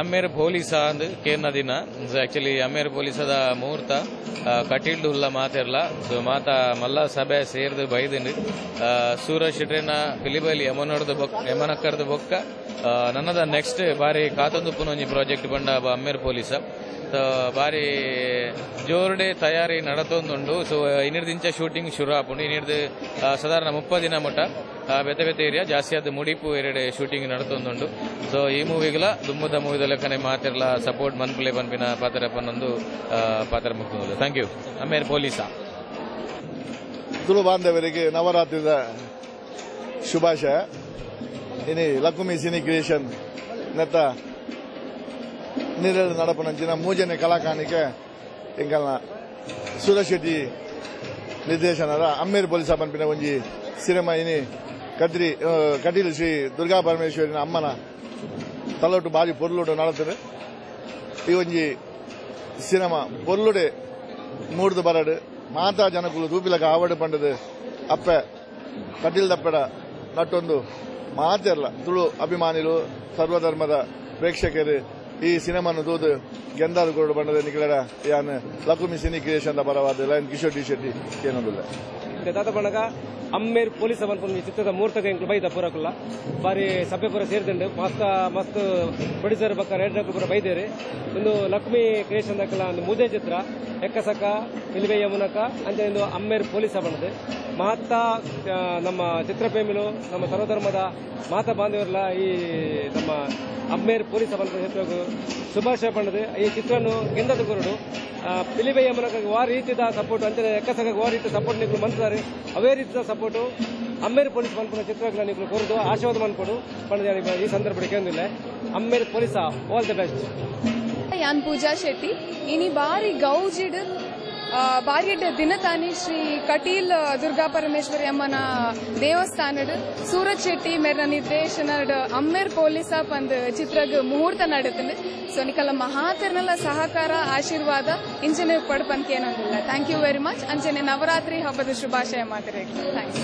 ಅಮ್ಮೇರ್ ಪೊಲೀಸ ಅಂದ್ ಕೇರ್ನ ದಿನ. ಆಕ್ಚುಲಿ ಅಮ್ಮೇರ್ ಪೊಲೀಸದ ಮುಹೂರ್ತ ಕಟೀಲ್ ಕಟೀಲ್ಡು ಹುಲ್ಲ ಮಾತಿರ್ಲ. ಸೊ ಮಾತ ಮಲ್ಲ ಸಭೆ ಸೇರ್ದು ಬೈದಿನಿ. ಸೂರಜ್ ಶೆಟ್ರಿನ ಪಿಲಿಬಲಿ ಯಮನೋಡ್ದು ಬೊಕ್ಕ ಯಮನಕ್ಕರ್ದು ಬೊಕ್ಕ. ನನ್ನದ ನೆಕ್ಸ್ಟ್ ಬಾರಿ ಕಾತೊಂದು ಪುನೊಂಜಿ ಪ್ರಾಜೆಕ್ಟ್ ಬಂಡ ಅಮ್ಮೇರ್ ಪೊಲೀಸ ಬಾರಿ ಜೋರ್ಡೆ ತಯಾರಿ ನಡತೊಂದುಂಡು. ಸೊ ಇನ್ನಿರ್ದಿಂಚ ಶೂಟಿಂಗ್ ಶುರು ಆಪುಂಡು. ಇನ್ನಿರ್ದು ಆ, ಸಾಧಾರಣ ಮುಪ್ಪ ದಿನ ಮಟ್ಟ ಬೆತೆ ಬೆತೆ ಏರಿಯಾ ಜಾಸ್ತಿ ಆದ ಮುಡಿಪು ಎರಡೆ ಶೂಟಿಂಗ್ ನಡತೊಂದುಂಡು. ಸೊ ಈ ಮೂವಿಗಳ ದುಮ್ಮದ ಮೂವಿದ ಲೆಕ್ಕನೆ ಮಾತಿರ್ಲ ಸಪೋರ್ಟ್ ಮನ್ಪುಲೆ ಪನ್ಪಿನ ಪಾತ್ರ ಪನ್ನೊಂದು ಆ, ಪಾತ್ರ ಮುಖ್ಯ ಥ್ಯಾಂಕ್ ಯು ಅಮ್ಮೇರ್ ಪೊಲೀಸ ಗುರು ಬಾಂಧವರಿಗೆ ನವರಾತ್ರಿದ ಶುಭಾಶಯ. ಇನಿ ಲಕುಮಿ ಸಿನಿ ಕ್ರಿಯೇಷನ್ ನೆತ್ತ ನೀರಲ್ಲಿ ನಡಪನಂಚಿನ ಮೂಜನೆ ಕಲಾಕಾಣಿಕೆ, ಎಂಕಲ್ನ ಸುರೇಶ್ ಶೆಟ್ಟಿ ನಿರ್ದೇಶನದ ಅಮ್ಮೇರ್ ಪೊಲೀಸ ಪನ್ಪಿನ ಒಂಜಿ ಸಿನಿಮಾ ಇನಿ ಕದ್ರಿ ಕಟೀಲ್ ಶ್ರೀ ದುರ್ಗಾ ಪರಮೇಶ್ವರಿನ ಅಮ್ಮನ ತಲೊಟ್ಟು ಬಾರಿ ಪೊರ್ಲುಡು ನಡತದೆ. ಈ ಒಂಜಿ ಸಿನಿಮಾ ಪೊರ್ಲುಡೆ ಮೂಡ್ದು ಬರಡು. ಮಾತಾ ಜನಕುಲು ತೂಪಿಲಕ ಆವಡು ಪಂಡದು ಅಪ್ಪೆ ಕಟೀಲ್ ದಪ್ಪೆಡ ನಟ್ಟೊಂದು ಮಾತಿರಲ್ಲ ತುಳು ಅಭಿಮಾನಿಗಳು, ಸರ್ವಧರ್ಮದ ಪ್ರೇಕ್ಷಕರು ಈ ಸಿನಿಮಾನು ತೂದು ಗೆಂದಾದ ಗೋಡು ಬಣ್ಣದ ನಿಖಿಲರ, ಯಾನ್ Lakumi cine creation line Kishore T Shetty ಏನೊಂದಿಲ್ಲ ದಾದ ಬಣ್ಣಗ ಅಮ್ಮೇರ್ ಪೊಲೀಸ್ ಅವನ್ಪುನ್ ಚಿತ್ರದ ಮೂರ್ತಕ ಎಂಕ್ಲು ಬೈದ ಪೂರಕುಲ್ಲ. ಬಾರಿ ಸಭೆ ಪೂರ ಸೇರಿದಂಡು. ಮಸ್ತ್ ಮಸ್ತ್ ಪ್ರೊಡ್ಯೂಸರ್ ಬಕ್ಕ ರೇಡ್ ಪೂರ ಬೈದೇರಿ. ಒಂದು ಲಕ್ಷ್ಮಿ ಕ್ರಿಯೇಷನ್ ದಕ್ಕಲ ಒಂದು ಮುದೆ ಚಿತ್ರ. ಎಕ್ಕಸಕ ಇಲ್ವೆ ಯಮುನಕ ಅಂತ ಒಂದು ಅಮ್ಮೇರ್ ಪೊಲೀಸ್ ಬಣ್ಣದು ಮಹತ್ತ ನಮ್ಮ ಚಿತ್ರಪ್ರೇಮಿಗಳು ನಮ್ಮ ಸರ್ವಧರ್ಮದ ಮಾತ ಬಾಂಧವರೆಲ್ಲ ಈ ನಮ್ಮ ಅಮ್ಮೇರ್ ಪೊಲೀಸ್ ಅವನ ಶುಭಾಶಯ ಪಡೆದು ಈ ಚಿತ್ರನು ಗೆಂದದ ಕೊರಡು. ಪಿಲಿಬೆ ಮೂಲಕ ವಾ ರೀತಿಯ ಸಪೋರ್ಟ್ ಅಂತ ಎಕ್ಕಸಂಗ ವಾ ರೀತಿ ಸಪೋರ್ಟ್ ನೀವು ಮಂತ್ರಿ ಅವೇ ರೀತಿಯ ಸಪೋರ್ಟು ಅಮ್ಮೇರ್ ಪೊಲೀಸ್ ಮನ್ಪುನ ಚಿತ್ರಗಳ ನೀವು ಕೊರದು ಆಶೀರ್ವಾದ ಮನ್ಕೊಡು. ಪಂಡದ ಈ ಸಂದರ್ಭ ಕೇಂದಿಲ್ಲ ಅಮ್ಮೇರ್ ಪೊಲೀಸ್ ಆಲ್ ದಿ ಬೆಸ್ಟ್ ಯಾನ್ ಪೂಜಾ ಶೆಟ್ಟಿ, ಇನಿ ಬಾರಿ ಗೌಜಿಡ್ ಬಾರಿಯಡ್ ದಿನತಾನಿ ಶ್ರೀ ಕಟೀಲ್ ದುರ್ಗಾ ಪರಮೇಶ್ವರಿ ಅಮ್ಮನ ದೇವಸ್ಥಾನಡ್ ಸೂರಜ್ ಶೆಟ್ಟಿ ಮೇರ ನಿರ್ದೇಶನಡ್ ಅಮ್ಮೇರ್ ಪೊಲೀಸ ಪಂದ್ ಚಿತ್ರಗ್ ಮುಹೂರ್ತ ನಡತಂದು ಸೊ ನಿಕಲ ಮಹಾತಿರ್ನಲ ಸಹಕಾರ, ಆಶೀರ್ವಾದ ಇಂಜಿನಿಯರ್ ಪಡ್ಪಂತ ಏನಂದಿಲ್ಲ ಥ್ಯಾಂಕ್ ಯು ವೆರಿ ಮಚ್ ಅಂಜನೆ ನವರಾತ್ರಿ ಹಬ್ಬದ ಶುಭಾಶಯ ಥ್ಯಾಂಕ್ ಥ್ಯಾಂಕ್ಸ್